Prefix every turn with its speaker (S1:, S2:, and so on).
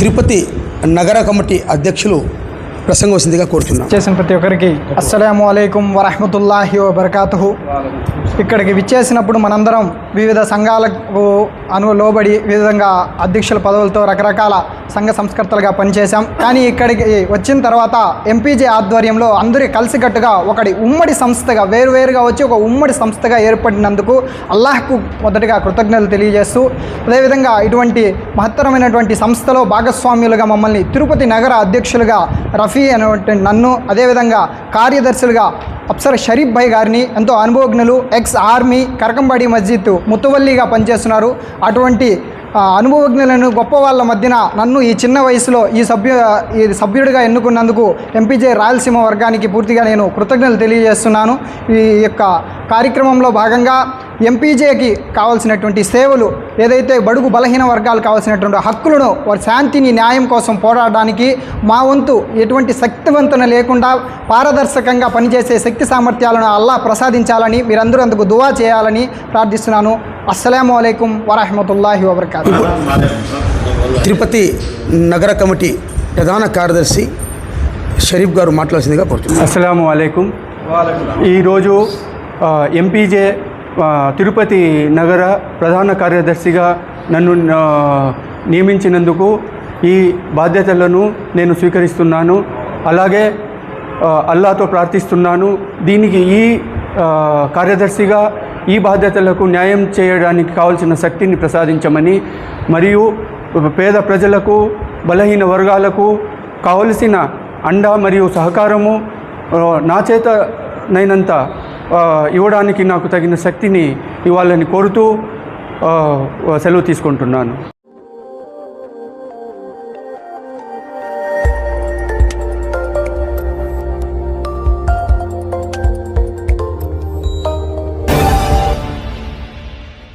S1: తిరుపతి నగర కమిటీ అధ్యక్షులు ప్రసంగవలసిందిగా కోరుతున్నాను
S2: చేసిన ప్రతి ఒక్కరికి అస్సలం అలైకుం వరహమతుల్లాహి వబర్కాతుహు. ఇక్కడికి విచ్చేసినప్పుడు మనందరం వివిధ సంఘాలకు అను లోబడి విధంగా అధ్యక్షుల పదవులతో రకరకాల సంఘ సంస్కర్తలుగా పనిచేశాం. కానీ ఇక్కడికి వచ్చిన తర్వాత ఎంపీజే ఆధ్వర్యంలో అందరి కలిసికట్టుగా ఒకటి ఉమ్మడి సంస్థగా వేరువేరుగా వచ్చి ఒక ఉమ్మడి సంస్థగా ఏర్పడినందుకు అల్లాహ్కు మొదటిగా కృతజ్ఞతలు తెలియజేస్తూ అదేవిధంగా ఇటువంటి మహత్తరమైనటువంటి సంస్థలో భాగస్వామ్యులుగా మమ్మల్ని తిరుపతి నగర అధ్యక్షులుగా రఫీ అనేటువంటి నన్ను అదేవిధంగా కార్యదర్శులుగా అప్సర్ షరీఫ్ భాయ్ గారిని ఎంతో అనుభవజ్ఞులు ఎక్స్ ఆర్మీ కరకంబాడి మస్జిద్ ముతువల్లిగా పనిచేస్తున్నారు. అటువంటి అనుభవజ్ఞులను గొప్ప వాళ్ళ మధ్యన నన్ను ఈ చిన్న వయసులో ఈ సభ్యు ఈ సభ్యుడిగా ఎన్నుకున్నందుకు ఎంపీజే రాయలసీమ వర్గానికి పూర్తిగా నేను కృతజ్ఞతలు తెలియజేస్తున్నాను. ఈ యొక్క కార్యక్రమంలో భాగంగా ఎంపీజేకి కావాల్సినటువంటి సేవలు ఏదైతే బడుగు బలహీన వర్గాలు కావాల్సినటువంటి హక్కులను వారి శాంతిని న్యాయం కోసం పోరాడడానికి మా వంతు ఎటువంటి శక్తివంతన లేకుండా పారదర్శకంగా పనిచేసే శక్తి సామర్థ్యాలను అల్లా ప్రసాదించాలని మీరందరూ అందుకు దువా చేయాలని ప్రార్థిస్తున్నాను. అస్సలం అయికం వరహమతుల్లాహి వబర్కాతు.
S1: తిరుపతి నగర కమిటీ ప్రధాన కార్యదర్శి షరీఫ్ గారు మాట్లాడాల్సిందిగా కోరుతున్నాం
S3: అస్సలం అయికం ఈరోజు ఎంపీజే తిరుపతి నగర ప్రధాన కార్యదర్శిగా నన్ను నియమించినందుకు ఈ బాధ్యతలను నేను స్వీకరిస్తున్నాను. అలాగే అల్లాతో ప్రార్థిస్తున్నాను. దీనికి ఈ కార్యదర్శిగా ఈ బాధ్యతలకు న్యాయం చేయడానికి కావాల్సిన శక్తిని ప్రసాదించమని మరియు పేద ప్రజలకు బలహీన వర్గాలకు కావలసిన అండ మరియు సహకారము నా చేతనైనంత ఇవ్వడానికి నాకు తగిన శక్తిని ఇవ్వాలని కోరుతూ సెలవు తీసుకుంటున్నాను.